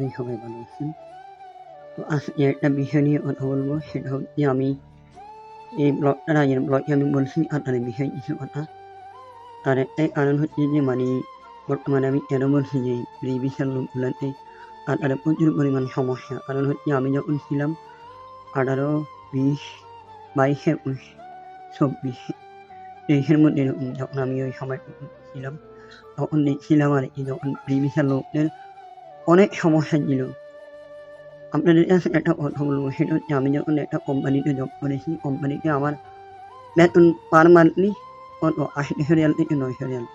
আপনি সবাই ভালো আছেন তো আজকে একটা বিষয় নিয়ে কথা বলব, সেটা হচ্ছে আমি এই ব্লগটা রাজের ব্লগে আমি বলছি আপনাদের বিষয়ে কিছু কথা। তার একটাই কারণ হচ্ছে যে মানে বর্তমানে আমি কেন বলছি যে বিশাল লোকগুলোতে আপনাদের প্রচুর পরিমাণ সমস্যা। কারণ হচ্ছে আমি যখন ছিলাম আঠারো, বিশ, বাইশ, একুশ, চব্বিশ, তেইশের মধ্যে যখন আমি ওই সময়টুকু ছিলাম, তখন দেখছিলাম আর কি, যখন বিশাল লোকদের অনেক সমস্যা ছিল। আপনাদের কাছে একটা কথা বলব, সেটা হচ্ছে আমি যখন একটা কোম্পানিতে জব করেছি কোম্পানিতে আমার বেতন পার মান্থলি কত? আশি আশিশো রিয়াল থেকে নয়শো রিয়াল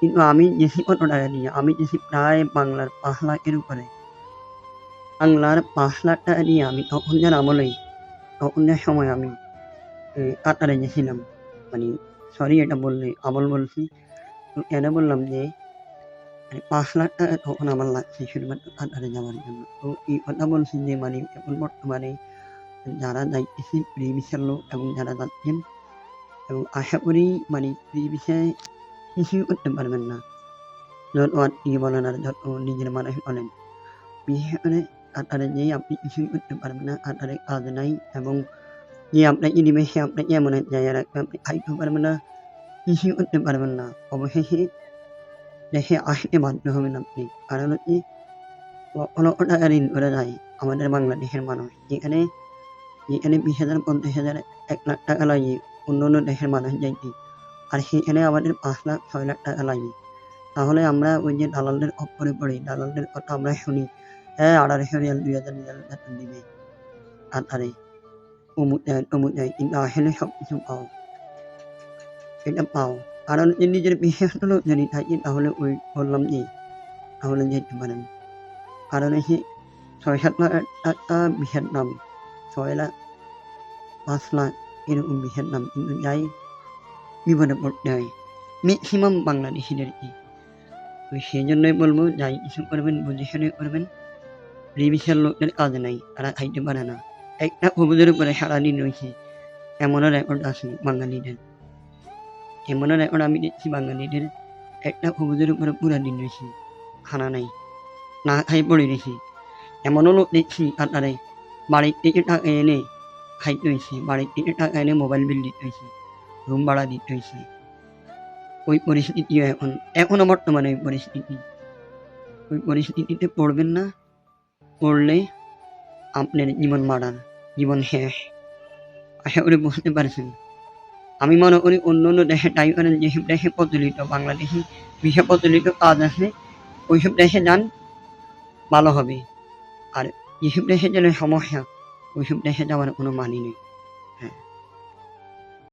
কিন্তু আমি যেছি কত টাকা দিয়ে, আমি যেছি প্রায় বাংলার পাঁচ লাখের উপরে, বাংলার পাঁচ লাখ টাকা দিয়ে আমি তখন যার আমলেই তখন যার সময় আমি কাতারে গেছিলাম। মানে সরি এটা বললে, আমল বলছি। কেন বললাম যে পাঁচ লাখ টাকা তখন আমার লাগছে শুধুমাত্র কাতারে যাওয়ার জন্য তো এই কথা বলছি যে মানে এখন বর্তমানে যারা যাইতেছে ফ্রি ভিসার লোক এবং যারা যাচ্ছেন এবং আশা করি মানে কিছুই করতে পারবেন না যত আর যত নিজের মানুষ বলেন কাতারে যে আপনি কিছুই করতে পারবেন না কাতারে কাজ নাই এবং যে দিবে সে আপনাকে এমন এক জায়গায় আপনি খাইতে পারবেন না কিছুই করতে পারবেন না অবশেষে দেশে আসতে বাধ্য হবেন আপনি কারণ হচ্ছে টাকা ঋণ করে যায় আমাদের বাংলাদেশের মানুষ যেখানে যেখানে বিশ হাজার পঞ্চাশ হাজার এক লাখ টাকা লাগে অন্য অন্য দেশের মানুষ যাইতে আর সেখানে আমাদের পাঁচ লাখ ছয় লাখ টাকা লাগে তাহলে আমরা ওই যে দালালদের অপরে পড়ি দালালদের কথা আমরা শুনি হ্যাঁ আড়াইশো রিয়াল দুই হাজার রিয়াল বেতন দিবে আর অমুক দেয় তমুক দেয় কিন্তু আসলে সব কিছু পাও এটা পাও কারণ যে নিজের বিশেষত লোক যদি থাকে তাহলে ওই বললাম যে, তাহলে যেতে পারেন। কারণ এসে ছয় সাত লাখ বিষের দাম ছয় লাখ পাঁচ লাখ এরকম বিষের দাম কিন্তু যাই বিপদে পড়তে হয়। ম্যাক্সিমাম বাংলাদেশিদেরকে তো সেই জন্যই বলব, যাই কিছু করবেন, বুঝে শুনে করবেন। রিভিশন লোকদের কাজ নাই, তারা খাইতে পারে না। একটা কবুদের উপরে সারাদিন রয়েছে। এমনও রেকর্ড আছে বাঙালিদের। এমনও রেকর্ড আমি দেখছি বাঙালিদের। একটা কবুদের উপরে পুরা দিন রয়েছে, খানা নাই, না খাই পড়ে রয়েছে। এমনও লোক দেখছি কাতারে বাড়ির থেকে টাকা এনে খাইতে হয়েছে, বাড়ির থেকে টাকা এনে মোবাইল বিল দিতে হয়েছে রুম ভাড়া দিতে হয়েছে। ওই পরিস্থিতিও এখন, এখনও বর্তমানে ওই পরিস্থিতি। ওই পরিস্থিতিতে পড়বেন না, পড়লে আপনার জীবন মারার জীবন শেষ। আশা করি বুঝতে পারছেন। আমি মনে করি অন্য অন্য দেশে করেন যেসব দেশে প্রচলিত বাংলাদেশি বিশেষ প্রচলিত কাজ আছে, ওইসব দেশে যান, ভালো হবে। আর যেসব দেশে যেন সমস্যা, ওইসব দেশে যাওয়ার কোনো মানি নেই।